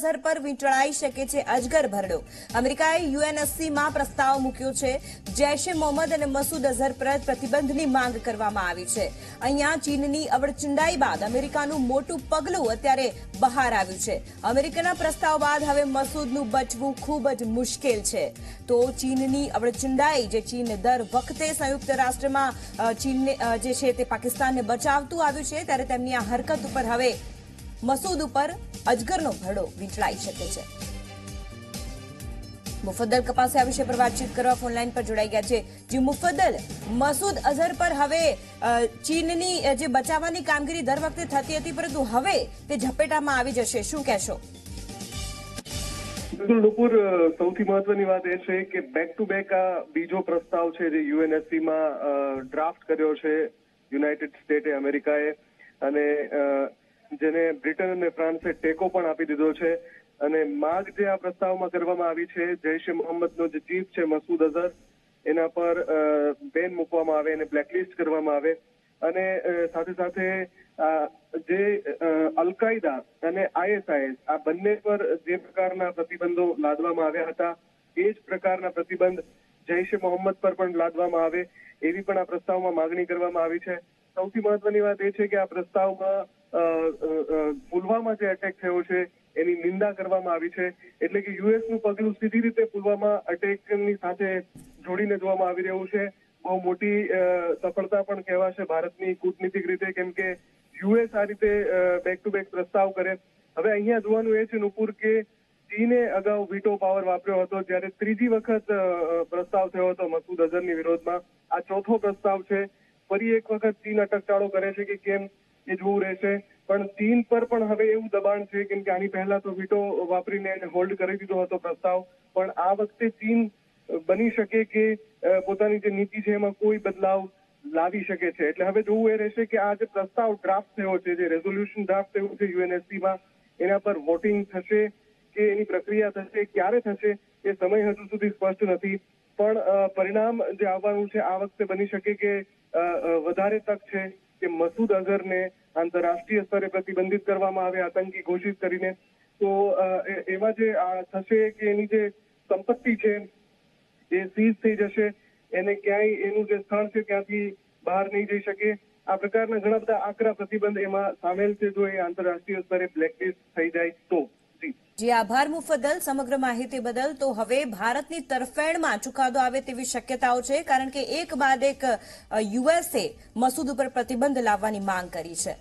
અઝહર પર વીંટળાઈ શકે છે અજગર ભરડો. અમેરિકાએ યુએનએસસીમાં પ્રસ્તાવ મૂક્યો છે, જૈશે મોહમ્મદ અને મસૂદ અઝહર પર પ્રતિબંધની માંગ કરવામાં આવી છે. અહીંયા ચીનની અવડચિંડાઈ બાદ અમેરિકાનું મોટું પગલું અત્યારે બહાર આવ્યું છે. અમેરિકાના પ્રસ્તાવ બાદ હવે મસૂદનું બચવું ખૂબ જ મુશ્કેલ છે. તો ચીનની અવડચિંડાઈ જે ચીન દર વખતે સંયુક્ત રાષ્ટ્રમાં ચીનને જે છે તે પાકિસ્તાનને બચાવતું આવ્યું છે, ત્યારે તેમની આ હરકત ઉપર હવે મસૂદ ઉપર અજગરનો ભરડો વીંટળાઈ શકે છે. મુફદ્દલ કપાસે આ વિષય પર વાતચીત કરવા ફોનલાઈન પર જોડાઈ ગયા છે. જી મુફદ્દલ, મસૂદ અઝહર પર હવે ચીનની જે બચાવવાની કામગીરી દર વખતે થતી હતી, પરંતુ હવે તે ઝપેટામાં આવી જશે. શું કહેશો? નુપુર સૌથી મહત્વની વાત એ છે કે બેક ટુ બેક આ બીજો પ્રસ્તાવ છે જે યુએનએસસીમાં ડ્રાફ્ટ કર્યો છે. યુનાઇટેડ સ્ટેટે અમેરિકાએ. અને જેને બ્રિટન અને ફ્રાન્સે ટેકો પણ આપી દીધો છે. અને માગ જે આ પ્રસ્તાવમાં કરવામાં આવી છે, જૈશ એ મોહમ્મદનો જે ચીફ છે, મસૂદ અઝહર, એના પર બેન મૂકવામાં આવે, એને બ્લેકલિસ્ટ કરવામાં આવે. અને સાથે સાથે જે અલકાયદા અને આઈએસઆઈએસ આ બંને પર જે પ્રકારના પ્રતિબંધો લાદવામાં આવ્યા હતા, એ જ પ્રકારના પ્રતિબંધ જૈશ એ મોહમ્મદ પર પણ લાદવામાં આવે, એવી પણ આ પ્રસ્તાવમાં માગણી કરવામાં આવી છે. સૌથી મહત્વની વાત એ છે કે આ પ્રસ્તાવમાં પુલવામા જે એટેક થયો છે, એની નિંદા કરવામાં આવી છે. એટલે કે યુએસનું પગલું સીધી રીતે પુલવામા અટેકની સાથે જોડીને જોવામાં આવી રહ્યું છે. બહુ મોટી સફળતા પણ કહેવાશે ભારતની કૂટનીતિક રીતે, કેમ કે યુએસ આ રીતે બેક ટુ બેક પ્રસ્તાવ કરે. હવે અહીંયા જોવાનું એ છે નુપુર કે ચીને અગાઉ વીટો પાવર વાપર્યો હતો, જ્યારે ત્રીજી વખત પ્રસ્તાવ થયો હતો મસૂદ અઝહરની વિરોધમાં. આ ચોથો પ્રસ્તાવ છે. ફરી એક વખત ચીન અટકચાળો કરે છે કે કેમ એ જોવું રહેશે. પણ ચીન પર પણ હવે એવું દબાણ છે કેમ કે આની પહેલા તો વીટો વાપરીને એને હોલ્ડ કરી દીધો હતો પ્રસ્તાવ. પણ આ વખતે ચીન બની શકે કે પોતાની જે નીતિ છે એમાં કોઈ બદલાવ લાવી શકે છે. એટલે હવે જોવું એ રહેશે કે આ જે પ્રસ્તાવ ડ્રાફ્ટ થયો છે, જે રેઝોલ્યુશન ડ્રાફ્ટ થયું છે યુએનએસસીમાં એના પર વોટિંગ થશે કે એની પ્રક્રિયા થશે, ક્યારે થશે, એ સમય હજુ સુધી સ્પષ્ટ નથી. પણ પરિણામ જે આવવાનું છે, આ વખતે બની શકે કે વધારે તક છે કે મસૂદ અઝહરને આંતરરાષ્ટ્રીય સ્તરે પ્રતિબંધિત કરવામાં આવે, આતંકી ઘોષિત કરીને. તો એમાં જે થશે કે એની જે સંપત્તિ છે, એ સીઝ થઈ જશે. એને ક્યાંય એનું જે સ્થળ છે ત્યાંથી બહાર નહીં જઈ શકે. આ પ્રકારના ઘણા બધા આકરા પ્રતિબંધ એમાં સામેલ છે જો એ આંતરરાષ્ટ્રીય સ્તરે બ્લેકલિસ્ટ થઈ જાય તો. જી, આભાર મુફદ્દલ. સમગ્ર માહિતી બદલ તો હવે ભારતની તરફેણમાં ચુકાદો આવે તેવી શક્યતાઓ છે, કારણ કે એક બાદ એક યુએસએ મસૂદ ઉપર પ્રતિબંધ લાવવાની માંગ કરી છે.